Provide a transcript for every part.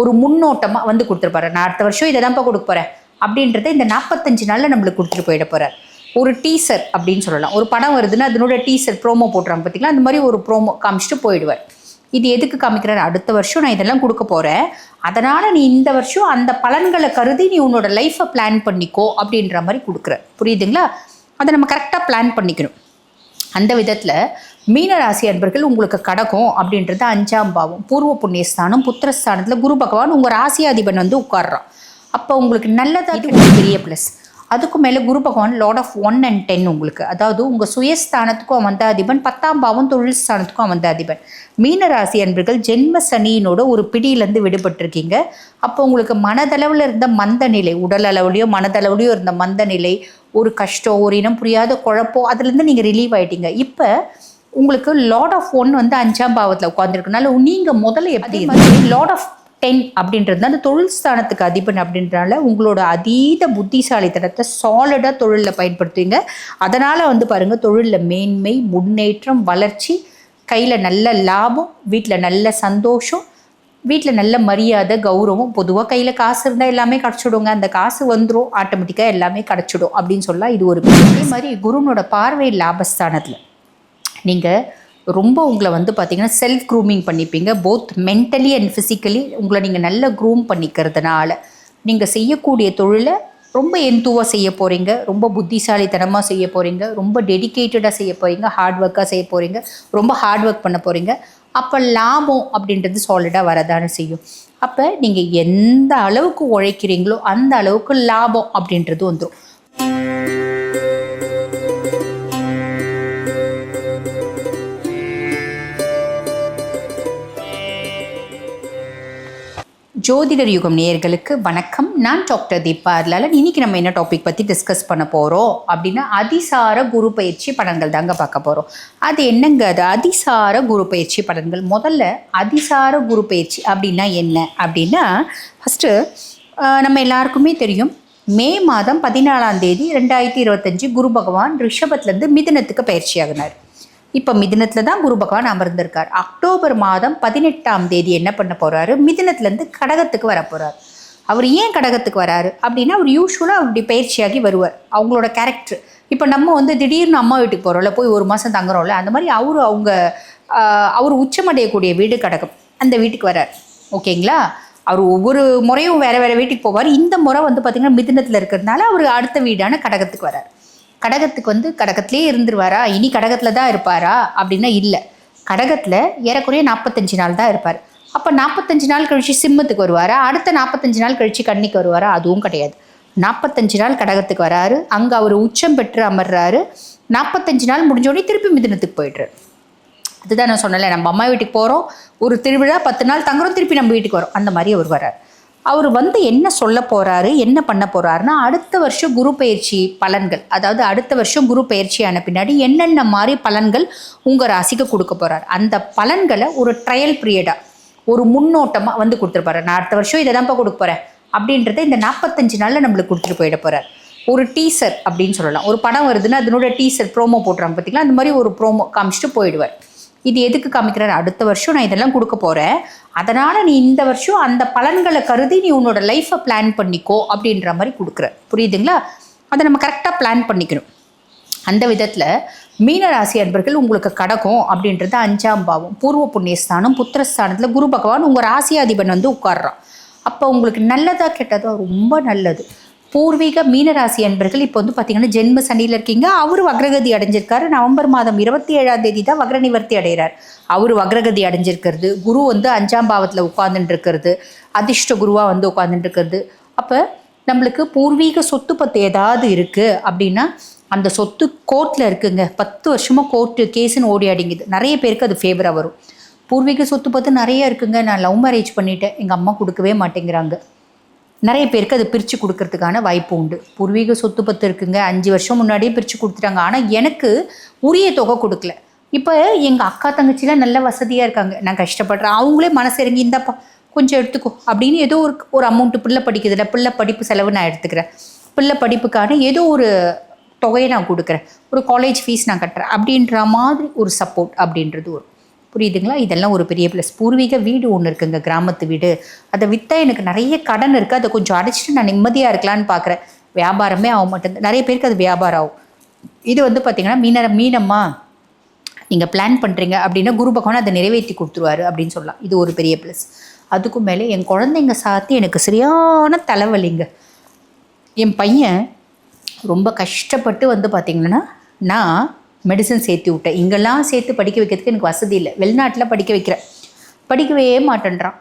ஒரு முன்னோட்டமாக வந்து கொடுத்துருப்பாரு நான் அடுத்த வருஷம் இதை தான்ப்பா கொடுக்க போகிறேன் அப்படின்றத இந்த நாற்பத்தஞ்சு நாளில் நம்மளுக்கு கொடுத்துட்டு போயிட போகிறார் ஒரு டீசர் அப்படின்னு சொல்லலாம். ஒரு படம் வருதுன்னா அதனோட டீசர் ப்ரோமோ போட்டுறாங்க பார்த்தீங்களா அந்த மாதிரி ஒரு ப்ரோமோ காமிச்சிட்டு போயிடுவார். இது எதுக்கு காமிக்கிறார்? அடுத்த வருஷம் நான் இதெல்லாம் கொடுக்க போகிறேன் அதனால் நீ இந்த வருஷம் அந்த பலன்களை கருதி நீ உன்னோட லைஃப்பை பிளான் பண்ணிக்கோ அப்படின்ற மாதிரி கொடுக்குற புரியுதுங்களா? அதை நம்ம கரெக்டாக பிளான் பண்ணிக்கணும். அந்த விதத்தில் மீனராசி அன்பர்கள் உங்களுக்கு கடக்கும் அப்படின்றது அஞ்சாம் பாவம். பூர்வ புண்ணியஸ்தானம் புத்திரஸ்தானத்தில் குரு பகவான் உங்கள் ராசியாதிபன் வந்து உட்கார்றான். அப்போ உங்களுக்கு நல்லதாக பெரிய ப்ளஸ் அதுக்கும் மேலே Guru Bhagavan lord of one and ten உங்களுக்கு. அதாவது உங்கள் சுயஸ்தானத்துக்கும் அவன் அதிபன் பத்தாம் பாவம் தொழில் ஸ்தானத்துக்கும் அவன் அதிபன். மீனராசி அன்பர்கள் ஜென்ம சனியினோட ஒரு பிடியிலேருந்து விடுபட்டிருக்கீங்க. அப்போ உங்களுக்கு மனதளவில் இருந்த மந்த நிலை உடல் அளவுலையோ மனதளவுலையோ இருந்த மந்த நிலை ஒரு கஷ்டம் ஒரு இனம் புரியாத குழப்பம் அதுலேருந்து நீங்கள் ரிலீவ் ஆயிட்டீங்க. இப்போ உங்களுக்கு லார்ட் ஆஃப் ஒன் வந்து அஞ்சாம் பாவத்தில் உட்காந்துருக்கனால நீங்கள் முதல்ல எப்படி லார்ட் ஆஃப் டென் அப்படின்றது அந்த தொழில் ஸ்தானத்துக்கு அதிபன் அப்படின்றனால உங்களோட அதீத புத்திசாலித்தனத்தை சாலிடாக தொழிலில் பயன்படுத்துவீங்க. அதனால் வந்து பாருங்கள் தொழிலில் மேன்மை முன்னேற்றம் வளர்ச்சி கையில் நல்ல லாபம் வீட்டில் நல்ல சந்தோஷம் வீட்டில் நல்ல மரியாதை கௌரவம் பொதுவாக கையில் காசு இருந்தால் எல்லாமே கிடச்சிடுங்க. அந்த காசு வந்துடும் ஆட்டோமேட்டிக்காக எல்லாமே கிடச்சிடும் அப்படின்னு சொல்லலாம். இது ஒரு அதே மாதிரி குருனோட பார்வை லாபஸ்தானத்தில். நீங்கள் ரொம்ப உங்களை வந்து பார்த்திங்கன்னா செல்ஃப் க்ரூமிங் பண்ணிப்பீங்க. போத் மென்டலி அண்ட் ஃபிசிக்கலி உங்களை நீங்கள் நல்ல க்ரூம் பண்ணிக்கிறதுனால நீங்கள் செய்யக்கூடிய தொழிலை ரொம்ப எந்துவாக செய்ய போகிறீங்க ரொம்ப புத்திசாலித்தனமாக செய்ய போகிறீங்க ரொம்ப டெடிகேட்டடாக செய்ய போகிறீங்க ஹார்ட் ஒர்க்காக செய்ய போகிறீங்க ரொம்ப ஹார்ட் ஒர்க் பண்ண போகிறீங்க அப்போ லாபம் அப்படின்றது சாலிடாக வரதானே செய்யும். அப்போ நீங்கள் எந்த அளவுக்கு உழைக்கிறீங்களோ அந்த அளவுக்கு லாபம் அப்படின்றது வந்துடும் ஜோதிடர் யுகம் நேயர்களுக்கு வணக்கம். நான் டாக்டர் தீபா அதனால இன்னைக்கு நம்ம என்ன டாபிக் பற்றி டிஸ்கஸ் பண்ண போகிறோம் அப்படின்னா அதிசார குரு பயிற்சி பலன்கள் தாங்க பார்க்க போகிறோம் அது என்னங்க அது? அதிசார குரு பயிற்சி பலன்கள் முதல்ல அதிசார குரு பயிற்சி அப்படின்னா என்ன? அப்படின்னா ஃபஸ்ட்டு நம்ம எல்லாருக்குமே தெரியும். மே மாதம் பதினாலாம் தேதி ரெண்டாயிரத்தி இருபத்தஞ்சு குரு பகவான் ரிஷபத்துலேருந்து மிதனத்துக்கு பயிற்சி ஆகினார் இப்போ மிதினத்தில் தான் குரு பகவான் அமர்ந்திருக்கார். அக்டோபர் மாதம் பதினெட்டாம் தேதி என்ன பண்ண போகிறாரு மிதினத்துலேருந்து கடகத்துக்கு வர போகிறார் அவர் ஏன் கடகத்துக்கு வராரு? அப்படின்னா அவர் யூஸ்வலாக அப்படி பயிற்சியாகி வருவார். அவங்களோட கேரக்டர் இப்போ நம்ம வந்து திடீர்னு அம்மா வீட்டுக்கு போகிறோம்ல போய் ஒரு மாதம் தங்குறோம்ல அந்த மாதிரி அவர் அவங்க அவர் உச்சமடையக்கூடிய வீடு கடகம். அந்த வீட்டுக்கு வரார். ஓகேங்களா? அவர் ஒவ்வொரு முறையும் வேறு வேறு வீட்டுக்கு போவார். இந்த முறை வந்து பார்த்திங்கன்னா மிதினத்தில் இருக்கிறதுனால அவர் அடுத்த வீடான கடகத்துக்கு வரார். கடகத்துக்கு வந்து கடகத்திலே இருந்துருவாரா? இனி கடகத்தில் தான் இருப்பாரா? அப்படின்னா இல்லை. கடகத்தில் ஏறக்குறைய நாற்பத்தஞ்சு நாள் தான் இருப்பார். அப்போ நாற்பத்தஞ்சு நாள் கழிச்சு சிம்மத்துக்கு வருவாரா? அடுத்த நாற்பத்தஞ்சு நாள் கழித்து கன்னிக்கு வருவாரா? அதுவும் கிடையாது. நாற்பத்தஞ்சு நாள் கடகத்துக்கு வராரு. அங்கே அவர் உச்சம் பெற்று அமர்றாரு. நாற்பத்தஞ்சு நாள் முடிஞ்சோடனே திருப்பி மிதுனத்துக்கு போயிடுறாரு. அதுதான் நான் சொன்னல நம்ம அம்மா வீட்டுக்கு போகிறோம் ஒரு திருவிழா பத்து நாள் தங்குறோம் திருப்பி நம்ம வீட்டுக்கு வரோம். அந்த மாதிரி அவர் வர்றார். அவர் வந்து என்ன சொல்ல போகிறாரு என்ன பண்ண போகிறாருன்னா அடுத்த வருஷம் குரு பயிற்சி பலன்கள் அதாவது அடுத்த வருஷம் குரு பயிற்சியான பின்னாடி என்னென்ன மாதிரி பலன்கள் உங்கள் ராசிக்கு கொடுக்க போகிறார் அந்த பலன்களை ஒரு ட்ரையல் பீரியடாக ஒரு முன்னோட்டமாக வந்து கொடுத்துருப்பாரு நான் அடுத்த வருஷம் இதை தான்ப்பா கொடுக்க போகிறேன் அப்படின்றத இந்த நாற்பத்தஞ்சு நாளில் நம்மளுக்கு கொடுத்துட்டு போயிட போகிறார் ஒரு டீசர் அப்படின்னு சொல்லலாம். ஒரு படம் வருதுன்னா அதனோட டீசர் ப்ரோமோ போட்டுறாங்க பார்த்தீங்களா அந்த மாதிரி ஒரு ப்ரோமோ காமிச்சிட்டு போயிடுவார். இது எதுக்கு காமிக்கிறாரு? அடுத்த வருஷம் நான் இதெல்லாம் கொடுக்க போகிறேன் அதனால் நீ இந்த வருஷம் அந்த பலன்களை கருதி நீ உன்னோட லைஃப்பை பிளான் பண்ணிக்கோ அப்படின்ற மாதிரி கொடுக்குற புரியுதுங்களா? அதை நம்ம கரெக்டாக பிளான் பண்ணிக்கணும். அந்த விதத்தில் மீனராசி அன்பர்கள் உங்களுக்கு கடகம் அப்படின்றது அஞ்சாம் பாவம். பூர்வ புண்ணியஸ்தானம் புத்திரஸ்தானத்தில் குரு பகவான் உங்கள் ராசியாதிபன் வந்து உட்கார்றான். அப்போ உங்களுக்கு நல்லதா கெட்டதா ரொம்ப நல்லது. பூர்வீக மீனராசி அன்பர்கள் இப்போ வந்து பார்த்தீங்கன்னா ஜென்ம சனியில் இருக்கீங்க. அவர் வக்ரகதி அடைஞ்சிருக்காரு. நவம்பர் மாதம் இருபத்தி ஏழாம் தேதி தான் வக்ர நிவர்த்தி அடைகிறார். அவர் வக்ரகதி அடைஞ்சிருக்கிறது. குரு வந்து அஞ்சாம் பாவத்தில் உட்கார்ந்துட்டு இருக்கிறது அதிர்ஷ்ட குருவாக வந்து உட்கார்ந்துட்டு இருக்கிறது அப்போ நம்மளுக்கு பூர்வீக சொத்து பத்து ஏதாவது இருக்குது அப்படின்னா அந்த சொத்து கோர்ட்டில் இருக்குங்க. பத்து வருஷமாக கோர்ட்டு கேஸுன்னு ஓடி அடிங்குது. நிறைய பேருக்கு அது ஃபேவராக வரும். பூர்வீக சொத்து பத்து நிறைய இருக்குங்க. நான் லவ் மேரேஜ் பண்ணிட்டேன். எங்கள் அம்மா கொடுக்கவே மாட்டேங்கிறாங்க. நிறைய பேருக்கு அது பிரித்து கொடுக்கறதுக்கான வாய்ப்பு உண்டு. பூர்வீக சொத்து பத்து இருக்குங்க. அஞ்சு வருஷம் முன்னாடியே பிரித்து கொடுத்துட்டாங்க. ஆனால் எனக்கு உரிய தொகை கொடுக்கல. இப்போ எங்கள் அக்கா தங்கச்சிலாம் நல்ல வசதியாக இருக்காங்க. நான் கஷ்டப்படுறேன். அவங்களே மனசு இறங்கி இந்தாப்பா கொஞ்சம் எடுத்துக்கோ. அப்படின்னு ஏதோ ஒரு ஒரு அமௌண்ட்டு பிள்ளை படிக்குதுல பிள்ளை படிப்பு செலவு நான் எடுத்துக்கிறேன். பிள்ளை படிப்புக்கான ஏதோ ஒரு தொகையை நான் கொடுக்குறேன். ஒரு காலேஜ் ஃபீஸ் நான் கட்டுறேன். அப்படின்ற மாதிரி ஒரு சப்போர்ட் அப்படின்றது ஒரு புரியுதுங்களா? இதெல்லாம் ஒரு பெரிய ப்ளஸ் பூர்வீக வீடு ஒன்று இருக்குங்க கிராமத்து வீடு. அதை விற்றா எனக்கு நிறைய கடன் இருக்குது அதை கொஞ்சம் அடைச்சிட்டு நான் நிம்மதியாக இருக்கலான்னு பார்க்குறேன் வியாபாரமே ஆக மாட்டேங்குது. நிறைய பேருக்கு அது வியாபாரம் ஆகும். இது வந்து பார்த்திங்கன்னா மீன மீனம்மா நீங்கள் பிளான் பண்ணுறீங்க அப்படின்னா குரு பகவான் அதை நிறைவேற்றி கொடுத்துருவாரு அப்படின்னு சொல்லலாம். இது ஒரு பெரிய ப்ளஸ் அதுக்கும் மேலே என் குழந்தைங்க சாத்தி எனக்கு சரியான தலைவலிங்க. என் பையன் ரொம்ப கஷ்டப்பட்டு வந்து பார்த்திங்கன்னா நான் மெடிசன் சேர்த்து விட்டேன் இங்கெல்லாம் சேர்த்து படிக்க வைக்கிறதுக்கு எனக்கு வசதி இல்லை. வெளிநாட்டில் படிக்க வைக்கிறேன் படிக்கவே மாட்டேன்றான்.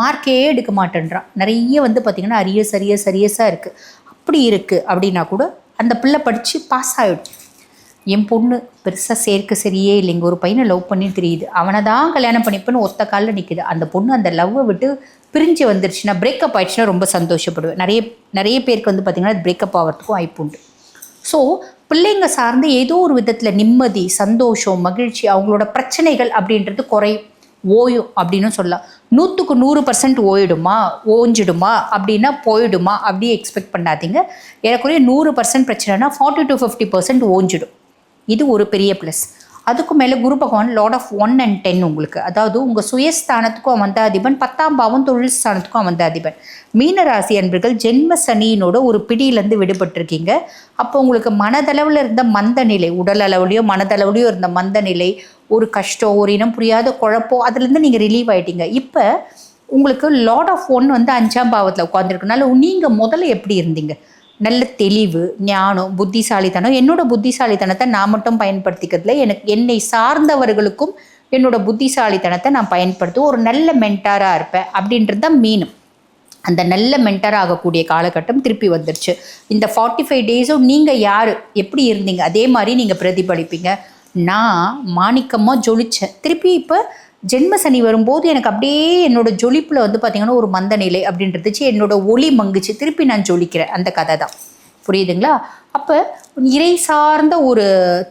மார்க்கே எடுக்க மாட்டேன்றான். நிறைய வந்து பார்த்திங்கன்னா அரியஸ் அரியஸ் அரியஸாக இருக்குது அப்படி இருக்குது அப்படின்னா கூட அந்த பிள்ளை படித்து பாஸ் ஆகிடும் என் பொண்ணு பெருசாக சேர்க்க சரியே இல்லைங்க ஒரு பையனை லவ் பண்ணி தெரியுது. அவனை தான் கல்யாணம் பண்ணிப்பேன்னு ஒத்த காலில் நிற்குது அந்த பொண்ணு அந்த லவ்வை விட்டு பிரிஞ்சு வந்துருச்சுன்னா பிரேக்கப் ஆயிடுச்சுன்னா ரொம்ப சந்தோஷப்படுவேன். நிறைய நிறைய பேருக்கு வந்து பார்த்திங்கன்னா பிரேக்கப் ஆகிறதுக்கும் வாய்ப்பு உண்டு. ஸோ பிள்ளைங்க சார்ந்து ஏதோ ஒரு விதத்தில் நிம்மதி சந்தோஷம் மகிழ்ச்சி அவங்களோட பிரச்சனைகள் அப்படின்றது குறையும் ஓயும் அப்படின்னு சொல்லலாம். நூற்றுக்கு நூறு பர்சன்ட் ஓயிடுமா ஓஞ்சிடுமா அப்படின்னா போயிடுமா அப்படி எக்ஸ்பெக்ட் பண்ணாதீங்க. ஏறக்குறைய நூறு பர்சன்ட் பிரச்சனைனா ஃபார்ட்டி டு ஃபிஃப்டி பர்சன்ட் ஓஞ்சிடும். இது ஒரு பெரிய ப்ளஸ் அதுக்கு மேலே Guru Bhagavan lord of one and ten உங்களுக்கு. அதாவது உங்கள் சுயஸ்தானத்துக்கும் அவன் அதிபன் பத்தாம் பாவம் தொழில் ஸ்தானத்துக்கும் அவன் அதிபன். மீனராசி அன்பர்கள் ஜென்ம சனியினோட ஒரு பிடியிலேருந்து விடுபட்டிருக்கீங்க. அப்போ உங்களுக்கு மனதளவில் இருந்த மந்த நிலை உடல் அளவுலையோ மனதளவுலையோ இருந்த மந்த நிலை ஒரு கஷ்டம் ஒரு இனம் புரியாத குழப்பம் அதுலேருந்து நீங்கள் ரிலீவ் ஆகிட்டீங்க இப்போ உங்களுக்கு லார்ட் ஆஃப் ஒன் வந்து அஞ்சாம் பாவத்தில் உட்காந்துருக்குனால நீங்கள் முதல்ல எப்படி இருந்தீங்க? நல்ல தெளிவு ஞானம் புத்திசாலித்தனம். என்னோட புத்திசாலித்தனத்தை நான் மட்டும் பயன்படுத்திக்கிறதுல எனக்கு என்னை சார்ந்தவர்களுக்கும் என்னோட புத்திசாலித்தனத்தை நான் பயன்படுத்துவேன். ஒரு நல்ல மென்டாராக இருப்பேன் அப்படின்றது தான் மீனும் அந்த நல்ல மென்டர் ஆகக்கூடிய காலகட்டம் திருப்பி வந்துருச்சு. இந்த ஃபார்ட்டி ஃபைவ் டேஸும் நீங்கள் யார்? எப்படி இருந்தீங்க? அதே மாதிரி நீங்கள் பிரதிபலிப்பீங்க. நான் மாணிக்கமாக ஜொலித்தேன் திருப்பி இப்போ ஜென்ம சனி வரும்போது எனக்கு அப்படியே என்னோட ஜொலிப்பில் வந்து பார்த்திங்கன்னா ஒரு மந்த நிலை அப்படின்றதுச்சு. என்னோட ஒளி மங்குச்சு. திருப்பி நான் ஜொலிக்கிறேன். அந்த கதை தான் புரியுதுங்களா? அப்போ இறை சார்ந்த ஒரு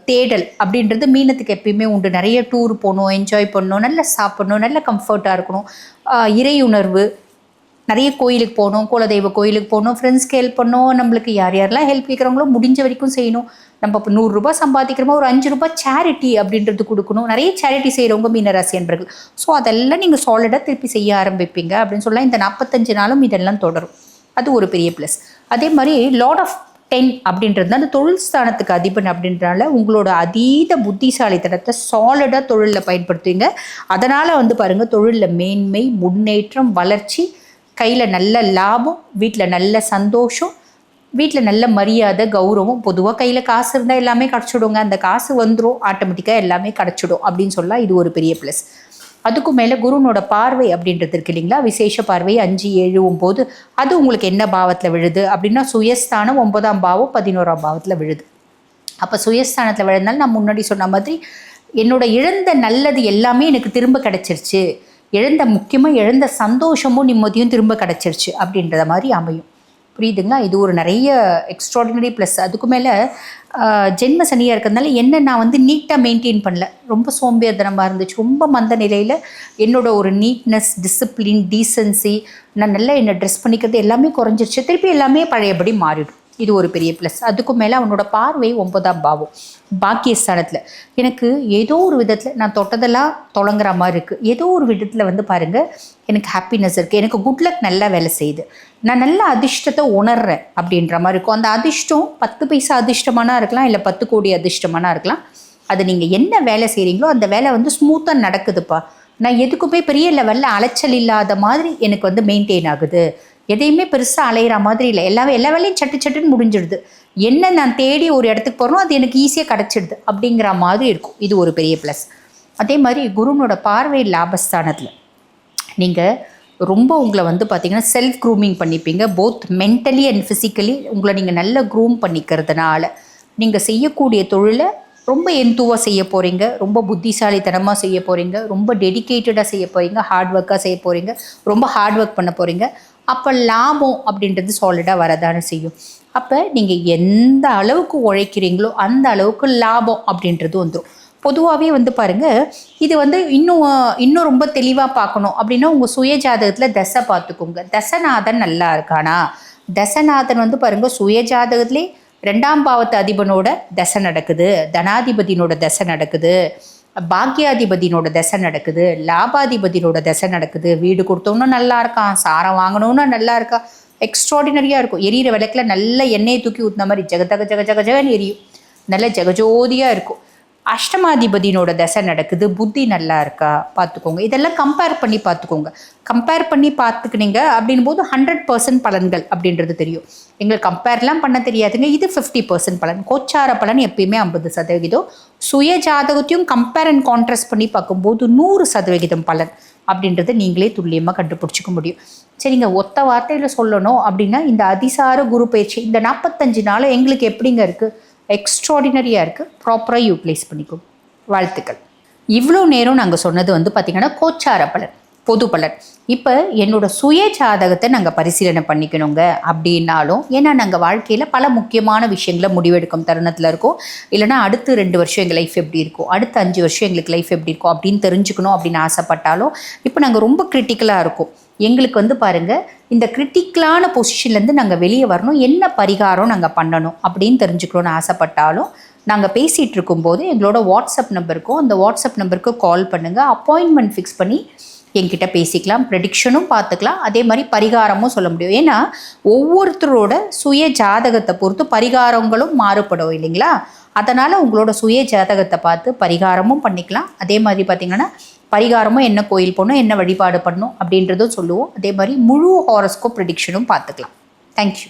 தேடல் அப்படின்றது மீனத்துக்கு எப்பயுமே உண்டு. நிறைய டூர் போகணும் என்ஜாய் பண்ணணும் நல்லா சாப்பிடணும் நல்ல கம்ஃபர்ட்டாக இருக்கணும். இறையுணர்வு இறை உணர்வு நிறைய கோயிலுக்கு போகணும் குலதெய்வ கோயிலுக்கு போகணும் ஃப்ரெண்ட்ஸ்க்கு ஹெல்ப் பண்ணணும் நம்மளுக்கு யார் யாரெல்லாம் ஹெல்ப் கேட்குறாங்களோ முடிஞ்ச வரைக்கும் செய்யணும். நம்ம இப்போ நூறுரூபா சம்பாதிக்கிறோமோ ஒரு அஞ்சு ரூபாய் சேரிட்டி அப்படின்றது கொடுக்கணும். நிறைய சேரிட்டி செய்கிறவங்க மீனராசி என்பர்கள் ஸோ அதெல்லாம் நீங்கள் சாலிடாக திருப்பி செய்ய ஆரம்பிப்பீங்க அப்படின்னு சொல்லலாம் இந்த நாற்பத்தஞ்சு நாளும் இதெல்லாம் தொடரும். அது ஒரு பெரிய ப்ளஸ் அதே மாதிரி லார்ட் ஆஃப் டென் அப்படின்றது அந்த தொழில் ஸ்தானத்துக்கு அதிபன் அப்படின்றனால உங்களோட அதீத புத்திசாலித்தனத்தை சாலிடாக தொழிலில் பயன்படுத்துவீங்க. அதனால் வந்து பாருங்கள் தொழிலில் மேன்மை முன்னேற்றம் வளர்ச்சி கையில் நல்ல லாபம் வீட்டில் நல்ல சந்தோஷம் வீட்டில் நல்ல மரியாதை கௌரவம். பொதுவாக கையில் காசு இருந்தால் எல்லாமே கிடச்சிடுங்க. அந்த காசு வந்துடும் ஆட்டோமேட்டிக்காக எல்லாமே கிடச்சிடும் அப்படின்னு சொன்னால் இது ஒரு பெரிய ப்ளஸ் அதுக்கும் மேலே குருனோட பார்வை அப்படின்றது இருக்கு இல்லைங்களா? விசேஷ பார்வை அஞ்சு ஏழு ஒம்பது அது உங்களுக்கு என்ன பாவத்தில் விழுது அப்படின்னா சுயஸ்தானம் ஒன்பதாம் பாவம் பதினோராம் பாவத்தில் விழுது. அப்போ சுயஸ்தானத்தில் விழுந்தாலும் நான் முன்னாடி சொன்ன மாதிரி என்னோட இழந்த நல்லது எல்லாமே எனக்கு திரும்ப கிடச்சிருச்சு. இழந்த முக்கியமாக இழந்த சந்தோஷமும் நிம்மதியும் திரும்ப கிடச்சிருச்சு அப்படின்றத மாதிரி அமையும். புரியுதுங்களா? இது ஒரு நிறைய எக்ஸ்ட்ராடினரி ப்ளஸ் அதுக்கு மேலே ஜென்ம சனியாக இருக்கிறதுனால என்ன நான் வந்து நீட்டாக மெயின்டைன் பண்ணல. ரொம்ப சோம்பேறித்தனமாக இருந்துச்சு. ரொம்ப மந்த நிலையில் என்னோட ஒரு நீட்னஸ் டிசிப்ளின் டீசன்சி நான் நல்லா என்னை ட்ரெஸ் பண்ணிக்கிறது எல்லாமே குறைஞ்சிருச்சு. திருப்பி எல்லாமே பழையபடி மாறிடும். இது ஒரு பெரிய ப்ளஸ் அதுக்கும் மேலே அவனோட பார்வை ஒன்பதாம் பாவம் பாக்கியஸ்தானத்தில். எனக்கு ஏதோ ஒரு விதத்தில் நான் தொட்டதெல்லாம் தொடங்குற மாதிரி இருக்குது ஏதோ ஒரு விதத்தில் வந்து பாருங்கள் எனக்கு ஹாப்பினஸ் இருக்குது எனக்கு குட் லக் நல்லா வேலை செய்யுது. நான் நல்ல அதிர்ஷ்டத்தை உணர்றேன் அப்படின்ற மாதிரி இருக்கும். அந்த அதிர்ஷ்டம் பத்து பைசா அதிர்ஷ்டமானா இருக்கலாம் இல்லை பத்து கோடி அதிர்ஷ்டமானா இருக்கலாம். அது நீங்கள் என்ன வேலை செய்கிறீங்களோ அந்த வேலை வந்து ஸ்மூத்தாக நடக்குதுப்பா. நான் எதுக்குமே பெரிய லெவலில் அலைச்சல் இல்லாத மாதிரி எனக்கு வந்து மெயின்டைன் ஆகுது. எதையுமே பெருசாக அலையிற மாதிரி இல்லை. எல்லாமே எல்லா வேலையும் சட்டு சட்டுன்னு முடிஞ்சிடுது. என்ன நான் தேடி ஒரு இடத்துக்கு போகிறோம் அது எனக்கு ஈஸியாக கிடச்சிடுது அப்படிங்கிற மாதிரி இருக்கும். இது ஒரு பெரிய ப்ளஸ் அதே மாதிரி குருனோட பார்வை லாபஸ்தானத்தில். நீங்கள் ரொம்ப உங்களை வந்து பார்த்திங்கன்னா செல்ஃப் க்ரூமிங் பண்ணிப்பீங்க. போத் மென்டலி அண்ட் ஃபிசிக்கலி உங்களை நீங்கள் நல்ல க்ரூம் பண்ணிக்கிறதுனால நீங்கள் செய்யக்கூடிய தொழிலை ரொம்ப எந்தூவாக செய்ய போகிறீங்க ரொம்ப புத்திசாலித்தனமாக செய்ய போகிறீங்க ரொம்ப டெடிகேட்டடாக செய்ய போகிறீங்க ஹார்ட் ஒர்க்காக செய்ய போகிறீங்க ரொம்ப ஹார்ட் ஒர்க் பண்ண போகிறீங்க அப்போ லாபம் அப்படின்றது சாலிடாக வரதானே செய்யும். அப்போ நீங்கள் எந்த அளவுக்கு உழைக்கிறீங்களோ அந்த அளவுக்கு லாபம் அப்படின்றது வந்துடும் பொதுவாகவே வந்து பாருங்கள் இது வந்து இன்னும் இன்னும் ரொம்ப தெளிவாக பார்க்கணும். அப்படின்னா உங்கள் சுய ஜாதகத்தில் தசை பார்த்துக்கோங்க. தசநாதன் நல்லா இருக்கானா? தசநாதன் வந்து பாருங்கள் சுய ஜாதகத்திலே ரெண்டாம் பாவத்து அதிபனோட தசை நடக்குது. தனாதிபதியினோட தசை நடக்குது. பாக்கியாதிபதியினோட தசை நடக்குது லாபாதிபதியோட தசை நடக்குது. வீடு கொடுத்தோன்னு நல்லா இருக்கான் சாரம் வாங்கணும்னு நல்லா இருக்கா? எக்ஸ்ட்ராடினரியாக இருக்கும். எரியிற விளக்கில் நல்ல எண்ணெயை தூக்கி ஊற்றின மாதிரி ஜக ஜக ஜக ஜக ஜகன்னு எரியும். நல்ல ஜெகஜோதியாக இருக்கும். அஷ்டமாதிபதியினோட தசை நடக்குது புத்தி நல்லா இருக்கா பார்த்துக்கோங்க. இதெல்லாம் கம்பேர் பண்ணி பார்த்துக்கோங்க. கம்பேர் பண்ணி பார்த்துக்கினீங்க அப்படின் போது ஹண்ட்ரட் பர்சன்ட் பலன்கள் அப்படின்றது தெரியும். எங்களுக்கு கம்பேர்லாம் பண்ண தெரியாதுங்க. இது ஃபிஃப்டி பர்சன்ட் பலன். கோச்சார பலன் எப்பயுமே ஐம்பது சதவிகிதம். சுய ஜாதகத்தையும் கம்பேர் அண்ட் கான்ட்ராஸ்ட் பண்ணி பார்க்கும்போது நூறு சதவிகிதம் பலன் அப்படின்றத நீங்களே துல்லியமாக கண்டுபிடிச்சிக்க முடியும். சரிங்க ஒத்த வார்த்தையில் சொல்லணும் அப்படின்னா இந்த அதிசார குரு பயிற்சி இந்த நாற்பத்தஞ்சு நாள் எங்களுக்கு எப்படிங்க இருக்குது எக்ஸ்ட்ராடினரியாக இருக்குது ப்ராப்பராக யூட்டிலைஸ் பண்ணிக்கும் வாழ்த்துக்கள். இவ்வளோ நேரம் நாங்கள் சொன்னது வந்து பார்த்திங்கன்னா கோச்சார பலன் பொது பலன் இப்போ என்னோட சுய ஜாதகத்தை நாங்கள் பரிசீலனை பண்ணிக்கணுங்க அப்படின்னாலும் ஏன்னா நாங்கள் வாழ்க்கையில் பல முக்கியமான விஷயங்களை முடிவெடுக்கும் தருணத்தில் இருக்கோம். இல்லைனா அடுத்து ரெண்டு வருஷம் எங்கள் லைஃப் எப்படி இருக்கும் அடுத்த அஞ்சு வருஷம் எங்களுக்கு லைஃப் எப்படி இருக்கும் அப்படின்னு தெரிஞ்சுக்கணும் அப்படின்னு ஆசைப்பட்டாலும் இப்போ நாங்கள் ரொம்ப கிரிட்டிக்கலாக இருக்கும். எங்களுக்கு வந்து பாருங்கள் இந்த கிரிட்டிக்கலான பொசிஷன்லேருந்து நாங்கள் வெளியே வரணும் என்ன பரிகாரம் நாங்கள் பண்ணணும் அப்படின்னு தெரிஞ்சுக்கணும்னு ஆசைப்பட்டாலும் நாங்கள் பேசிகிட்டு இருக்கும்போது எங்களோட வாட்ஸ்அப் நம்பருக்கும் அந்த வாட்ஸ்அப் நம்பருக்கு கால் பண்ணுங்கள் அப்பாயின்மெண்ட் ஃபிக்ஸ் பண்ணி என்கிட்ட பேசிக்கலாம் ப்ரெடிக்ஷனும் பார்த்துக்கலாம். அதே மாதிரி பரிகாரமும் சொல்ல முடியும். ஏன்னா ஒவ்வொருத்தரோட சுய ஜாதகத்தை பொறுத்து பரிகாரங்களும் மாறுபடும் இல்லைங்களா? அதனால் உங்களோட சுய ஜாதகத்தை பார்த்து பரிகாரமும் பண்ணிக்கலாம். அதே மாதிரி பார்த்திங்கன்னா பரிகாரமும் என்ன கோயில் போகணும் என்ன வழிபாடு பண்ணணும் அப்படின்றதும் சொல்லுவோம். அதே மாதிரி முழு ஹாரஸ்கோப் ப்ரெடிக்ஷனும் பார்த்துக்கலாம். தேங்க்யூ